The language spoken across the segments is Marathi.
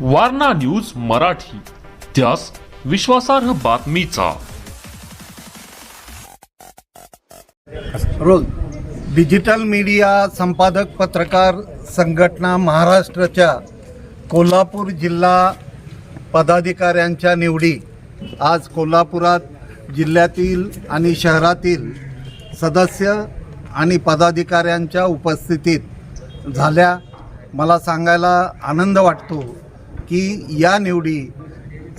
वारणा न्यूज मराठी. त्यास विश्वासार्ह बातमीचा. रोज डिजिटल मीडिया संपादक पत्रकार संघटना महाराष्ट्राच्या कोल्हापूर जिल्हा पदाधिकाऱ्यांच्या निवडी. आज कोल्हापुरात जिल्ह्यातील आणि शहरातील सदस्य आणि पदाधिकाऱ्यांच्या उपस्थितीत झाल्या. मला सांगायला आनंद वाटतो. की या निवडी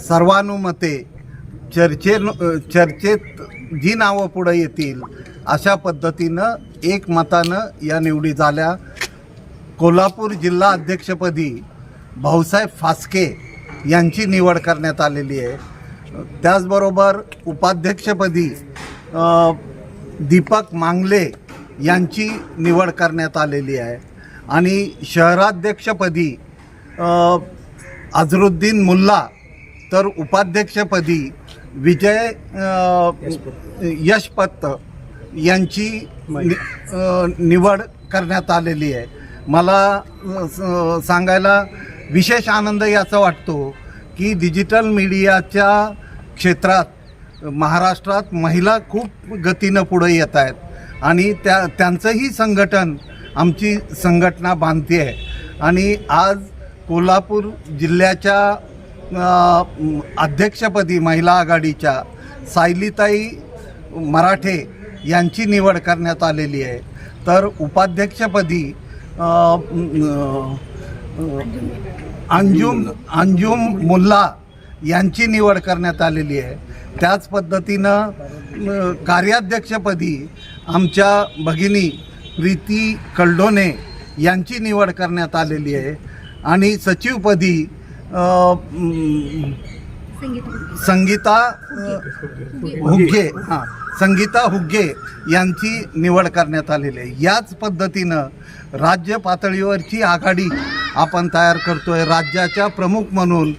सर्वानुमते चर्चे चर्चेत जी नावं पुढं येतील अशा पद्धतीनं एकमतानं या निवडी झाल्या. कोल्हापूर जिल्हा अध्यक्षपदी भाऊसाहेब फास्के यांची निवड करण्यात आलेली आहे. त्याचबरोबर उपाध्यक्षपदी दीपक मांगले यांची निवड करण्यात आलेली आहे. आणि शहराध्यक्षपदी अझरुद्दीन मुल्ला तर उपाध्यक्षपदी विजय यशपत यांची निवड करण्यात आलेली आहे. मला सांगायला विशेष आनंद याचा वाटतो की डिजिटल मीडियाच्या क्षेत्रात महाराष्ट्रात महिला खूप गतीनं पुढे येत आहेत आणि त्या त्यांचंही संघटन आमची संघटना बांधते आहे. आणि आज कोल्हापूर जिल्ह्याच्या अध्यक्षपदी महिला आघाडीच्या सायलीताई मराठे यांची निवड करण्यात आलेली आहे. तर उपाध्यक्षपदी अंजुम अंजुम मुल्ला यांची निवड करण्यात आलेली आहे. त्याच पद्धतीनं कार्याध्यक्षपदी आमच्या भगिनी प्रीती कल्डोने यांची निवड करण्यात आलेली आहे. आणि सचिवपदी संगीता. हुग्गे हां संगीता हुग्गे यांची निवड करण्यात आलेली आहे. याच पद्धतीनं राज्य पातळीवरची आघाडी आपण तयार करतोय. राज्याच्या प्रमुख म्हणून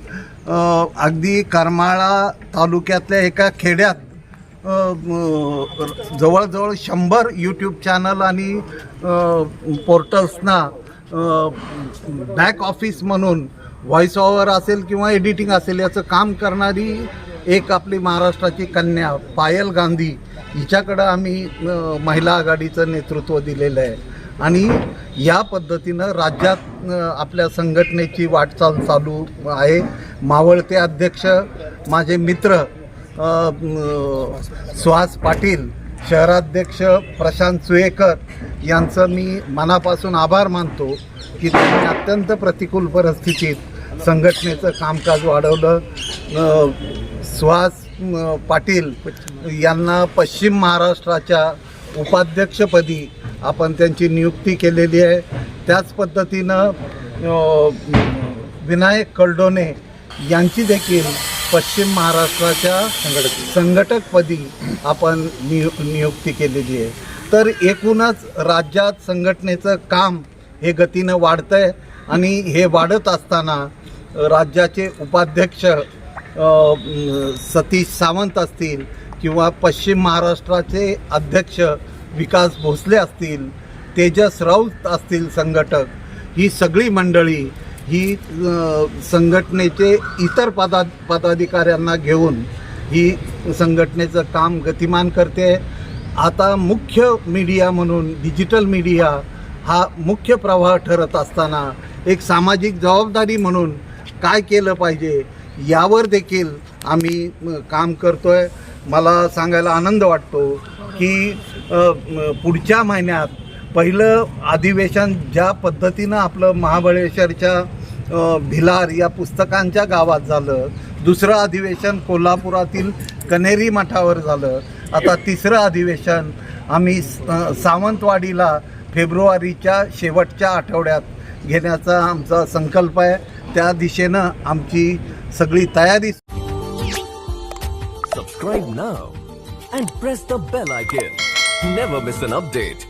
अगदी करमाळा तालुक्यातल्या एका खेड्यात जवळजवळ शंभर यूट्यूब चॅनल आणि पोर्टल्सना बॅक ऑफिस म्हणून व्हॉइस ओव्हर असेल किंवा एडिटिंग असेल याचं काम करणारी एक आपली महाराष्ट्राची कन्या पायल गांधी हिच्याकडं आम्ही महिला आघाडीचं नेतृत्व दिलेलं आहे. आणि या पद्धतीनं राज्यात आपल्या संघटनेची वाटचाल चालू आहे. मावळते अध्यक्ष माझे मित्र सुहास पाटील शहराध्यक्ष प्रशांत सुयेकर यांचं मी मनापासून आभार मानतो की त्यांनी अत्यंत प्रतिकूल परिस्थितीत संघटनेचं कामकाज वाढवलं. सुहास पाटील यांना पश्चिम महाराष्ट्राच्या उपाध्यक्षपदी आपण त्यांची नियुक्ती केलेली आहे. त्याच पद्धतीनं विनायक कल्डोने यांची देखील पश्चिम महाराष्ट्राच्या संघटक संघटकपदी आपण नियु नियुक्ती केलेली आहे. तर एकूणच राज्यात संघटनेचं काम हे गतीनं वाढतं आहे आणि हे वाढत असताना राज्याचे उपाध्यक्ष सतीश सावंत असतील किंवा पश्चिम महाराष्ट्राचे अध्यक्ष विकास भोसले असतील तेजस राऊत असतील संघटक ही सगळी मंडळी ही संघटनेचे इतर पदा पदाधिकाऱ्यांना घेऊन ही संघटनेचं काम गतिमान करते. आता मुख्य मीडिया म्हणून डिजिटल मीडिया हा मुख्य प्रवाह ठरत असताना एक सामाजिक जबाबदारी म्हणून काय केलं पाहिजे यावर देखील आम्ही काम काम करतोय. मला सांगायला आनंद वाटतो की पुढच्या महिन्यात पहिलं अधिवेशन ज्या पद्धतीनं आपलं महाबळेश्वरच्या भिलार या पुस्तकांच्या गावात झालं दुसरं अधिवेशन कोल्हापुरातील कनेरी मठावर झालं आता तिसरं अधिवेशन आम्ही सावंतवाडीला फेब्रुवारीच्या शेवटच्या आठवड्यात घेण्याचा आमचा संकल्प आहे. त्या दिशेनं आमची सगळी तयारी subscribe now and press the bell icon never miss an update